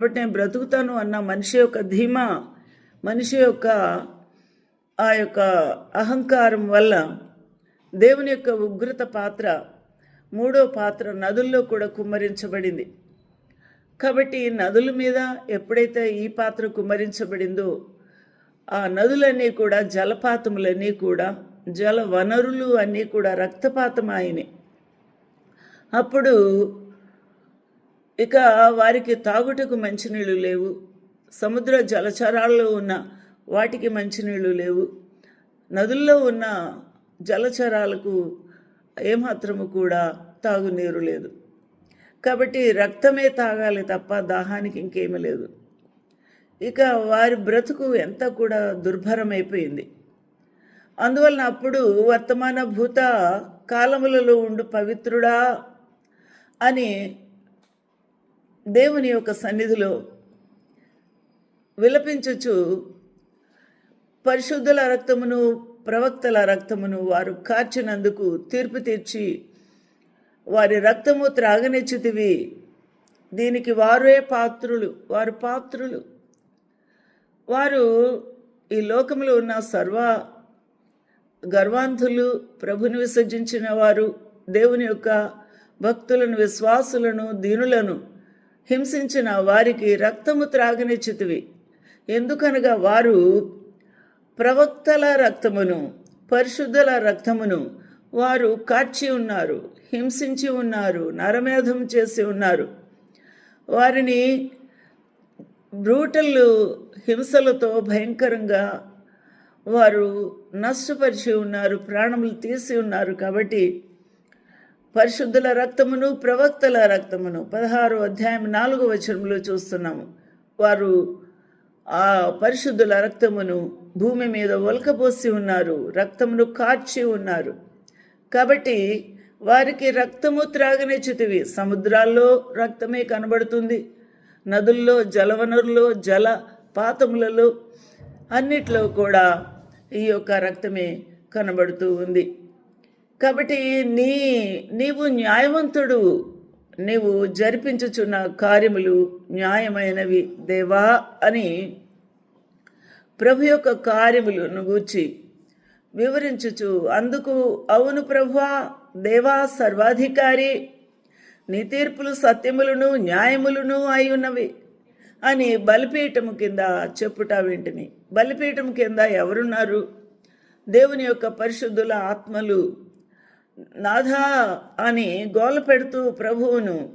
కాబట్టి నేను బ్రతుకుతాను అన్న మనిషి యొక్క ధీమా మనిషి యొక్క ఆ యొక్క అహంకారం వల్ల దేవుని యొక్క ఉగ్రత పాత్ర మూడో పాత్ర నదుల్లో కూడా కుమ్మరించబడింది. కాబట్టి నదుల మీద ఎప్పుడైతే ఈ పాత్ర కుమ్మరించబడిందో ఆ నదులన్నీ కూడా జలపాతములన్నీ కూడా జల వనరులు అన్నీ కూడా రక్తపాతం అయినాయి అప్పుడు ఇక వారికి తాగుటకు మంచినీళ్ళు లేవు. సముద్ర జలచరాల్లో ఉన్న వాటికి మంచినీళ్ళు లేవు. నదుల్లో ఉన్న జలచరాలకు ఏమాత్రము కూడా తాగునీరు లేదు. కాబట్టి రక్తమే తాగాలి తప్ప దాహానికి ఇంకేమీ లేదు. ఇక వారి బ్రతుకు ఎంత కూడా దుర్భరమైపోయింది. అందువలన అప్పుడు వర్తమాన భూత కాలములలో ఉండు పవిత్రుడా అని దేవుని యొక్క సన్నిధిలో విలపించుచు పరిశుద్ధుల రక్తమును ప్రవక్తల రక్తమును వారు కార్చినందుకు తీర్పు తీర్చి వారి రక్తము త్రాగనిచ్చితివి. దీనికి వారే పాత్రులు వారు పాత్రులు. వారు ఈ లోకంలో ఉన్న సర్వ గర్వాంధులు ప్రభుని విసర్జించిన వారు దేవుని యొక్క భక్తులను విశ్వాసులను దీనులను హింసించిన వారికి రక్తము త్రాగనిచ్చితివి. ఎందుకనగా వారు ప్రవక్తల రక్తమును పరిశుద్ధుల రక్తమును వారు కాచి ఉన్నారు హింసించి ఉన్నారు నరమేధం చేసి ఉన్నారు. వారిని బ్రూటల్ హింసలతో భయంకరంగా వారు నష్టపరిచి ఉన్నారు ప్రాణములు తీసి ఉన్నారు కాబట్టి పరిశుద్ధుల రక్తమును ప్రవక్తల రక్తమును. పదహారు అధ్యాయం నాలుగు వచనంలో చూస్తున్నాము. వారు ఆ పరిశుద్ధుల రక్తమును భూమి మీద ఒలకపోసి ఉన్నారు. రక్తమును కార్చి ఉన్నారు. కాబట్టి వారికి రక్తము త్రాగనిచ్చితివి సముద్రాల్లో రక్తమే కనబడుతుంది. నదుల్లో జలవనరుల్లో జల పాతములలో అన్నిట్లో కూడా ఈ యొక్క రక్తమే కనబడుతూ ఉంది. కాబట్టి నీ నీవు న్యాయవంతుడు. నీవు జరిపించుచున్న కార్యములు న్యాయమైనవి దేవా అని ప్రభు యొక్క కార్యములను గూర్చి వివరించుచు అందుకు అవును ప్రభువా దేవా సర్వాధికారి నీ తీర్పులు సత్యములను న్యాయములను అయి ఉన్నవి అని బలిపీఠము కింద చెప్పుట వింటిని బలిపీఠం కింద ఎవరున్నారు? దేవుని యొక్క పరిశుద్ధుల ఆత్మలు నాథా అని గోల పెడుతూ ప్రభువును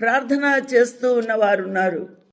ప్రార్థన చేస్తూ ఉన్నవారున్నారు.